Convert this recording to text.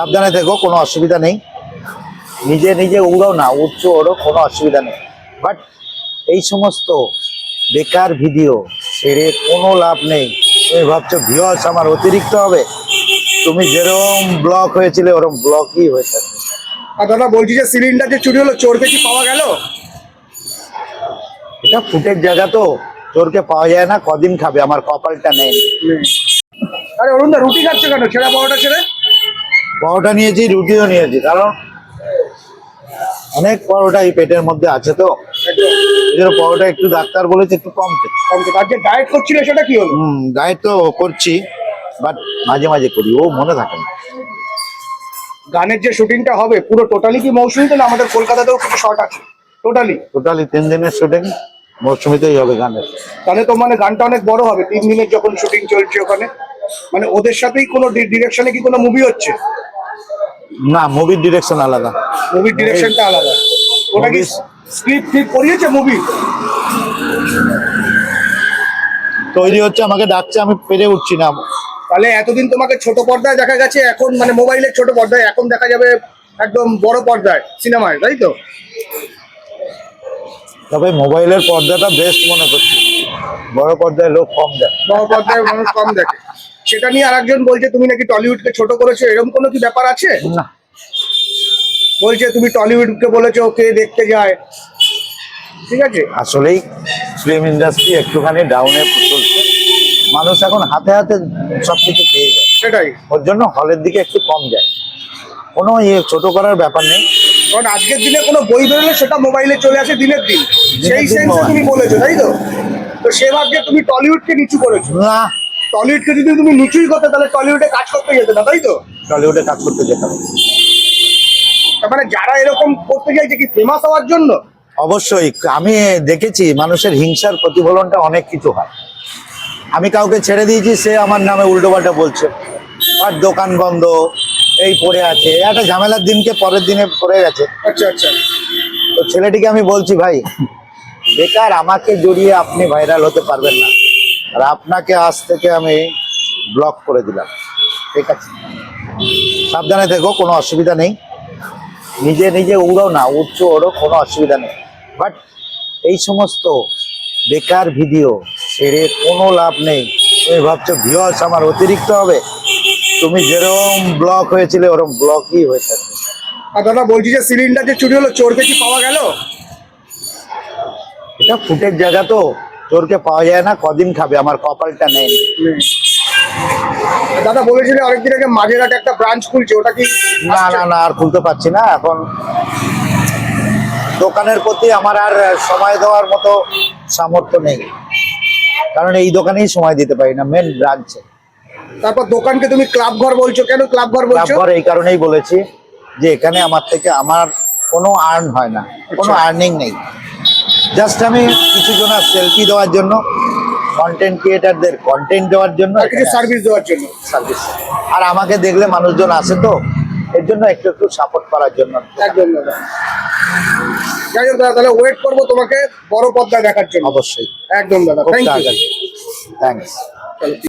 সাবধানে থেকো কোনো অসুবিধা নেই। নিজে নিজে উড়ো না উচ্চ ওড়ো কোনো অসুবিধা নেই। বাট এই সমস্ত বেকার ভিডিও সেরে কোনো লাভ নেই। তুমি ভাবছ ভিউয়ার্স আমার অতিরিক্ত হবে? তুমি যেরকম ব্লক হয়েছিল ওরকম ব্লকই হয়ে থাকবে আর দাদা বলছি যে সিলিন্ডার যে চুরি হলো চোরকে কি পাওয়া গেল? এটা ফুটের জায়গা তো চোরকে পাওয়া যায় না কদিন খাবে আমার কপালটা নেই। আরে অরুণ দা রুটি খাচ্ছে কেন? ছেঁড়া পাওয়াটা ছেড়ে? পরোটা নিয়েছি রুটিও নিয়েছি। কারণ অনেক পরোটা এই পেটের মধ্যে আছে তো। পরোটা একটু ডাক্তার বলেছে একটু কম খেতে। কম। আর যে ডায়েট করছিল সেটা কি হলো? হুম ডায়েট তো করছি বাট মাঝে মাঝে করি ও মনে থাকে না। গানের যে শুটিংটা হবে পুরো টোটালি কি মৌসুমিতে না আমাদের কলকাতাতেও কিছু শর্ট আছে। টোটালি টোটালি তিন দিনের শুটিং মৌসুমিতেই হবে গানের। তাহলে তো মানে গানটা অনেক বড় হবে তিন দিনের যখন শুটিং চলছে ওখানে মানে ওদের সাথেই কোনো ডিরেকশনে কি কোনো মুভি হচ্ছে? না মুভির ডিরেকশন আলাদা। মুভির ডিরেকশনটা আলাদা। ওটা কি স্ক্রিপ্ট ফ্লিপ করিয়েছে মুভি তৈরি হচ্ছে আমাকে ডাকছে আমি পেরে উঠছি না। তাহলে এতদিন তোমাকে ছোট পর্দায় দেখা গেছে এখন মানে মোবাইলের ছোট পর্দায় এখন দেখা যাবে একদম বড় পর্দায় সিনেমায় তাই তো? তবে মোবাইলের পর্দাটা বেস্ট মনে করছি। বড় পর্দায় লোক কম দেয় বড় পর্দায় মানুষ কম দেখে। সেটা নিয়ে আরেকজন বলছে তুমি নাকি টলিউডকে ছোট করেছ? এরকম কোনো কি ব্যাপার আছে? না। বলছে তুমি টলিউডকে বলেছ কে দেখতে যায়? ঠিক আছে? আসলেই ফিল্ম ইন্ডাস্ট্রি একটুখানি ডাউনে চলছে। মানুষ এখন হাতে হাতে সবকিছু পেয়ে যায়। সেটাই। ওর জন্য হলের দিকে একটু কম যায়। কোনো ইয়ে ছোট করার ব্যাপার নেই। কারণ আজকের দিনে কোনো বই বেরোলে সেটা মোবাইলে চলে আসে দিনের দিন। সেই সেন্সে তুমি বলেছ তাই তো? তো সে ভাগ্যে তুমি টলিউডকে নিচু করেছ। না। টলিউডকে যদি তুমি নিচুই করতে তাহলে টলিউডে কাজ করতে যেতে না তাই তো? টলিউডে কাজ করতে যেতে হবে। তার মানে যারা এরকম করতে চাইছে কি ফেমাস হওয়ার জন্য? অবশ্যই আমি দেখেছি মানুষের হিংসার প্রতিফলনটা অনেক কিছু হয়। আমি কাউকে ছেড়ে দিয়েছি সে আমার নামে উল্টোপাল্টা বলছে। আর দোকান বন্ধ এই পড়ে আছে একটা ঝামেলার দিনকে পরের দিনে পড়ে গেছে। আচ্ছা আচ্ছা। তো ছেলেটিকে আমি বলছি ভাই বেকার আমাকে জড়িয়ে আপনি ভাইরাল হতে পারবেন না। আর আপনাকে আজ থেকে আমি ব্লক করে দিলাম। ঠিক আছে? সাবধানে দেখো কোনো অসুবিধা নেই। নিজে নিজে উড়ো না উঠছো ওড়ো কোনো অসুবিধা নেই। বাট এই সমস্ত বেকার ভিডিও ছেড়ে কোনো লাভ নেই। তুমি ভাবছ ভিউয়ার্স আমার অতিরিক্ত হবে? তুমি যেরকম ব্লক হয়েছিলে ওরকম ব্লকই হয়ে থাকবে আর দাদা বলছি যে সিলিন্ডার যে চুরি হলো চোরকে কি পাওয়া গেল? এটা ফুটের জায়গা তো। চোরকে পাওয়া যায় না কদিন খাবে আমার কপালটা নেই। দাদা বলেছিলে অনেকদিন আগে মাঝেরহাটে একটা ব্রাঞ্চ খুলছে ওটা কি না না না আর খুলতে পারছি না এখন দোকানের প্রতি আমার আর সময় দেওয়ার মতো সামর্থ্য নেই। কারণ এই দোকানেই সময় দিতে পারি না মেন ব্রাঞ্চে। তারপর দোকানকে তুমি ক্লাব ঘর বলছো কেন ক্লাব ঘর বলছো? ঘর এই কারণেই বলেছি যে এখানে আমার থেকে আমার কোনো আর্ন হয় না কোনো আচ্ছা। আর্নিং নেই। জাস্ট আমি কিছু জনার সেলফি দেওয়ার জন্য কন্টেন্ট ক্রিয়েটারদের কন্টেন্ট দেওয়ার জন্য আর কিছু সার্ভিস দেওয়ার জন্য। সার্ভিস আর আমাকে দেখলে মানুষজন আসে তো এর জন্য একটু একটু সাপোর্ট করার জন্য। একদম দাদা যাই হোক দাদা তাহলে ওয়েট করব তোমাকে বড় পর্দায় দেখার জন্য। অবশ্যই। একদম দাদা থ্যাংক ইউ থ্যাংক থ্যাংকস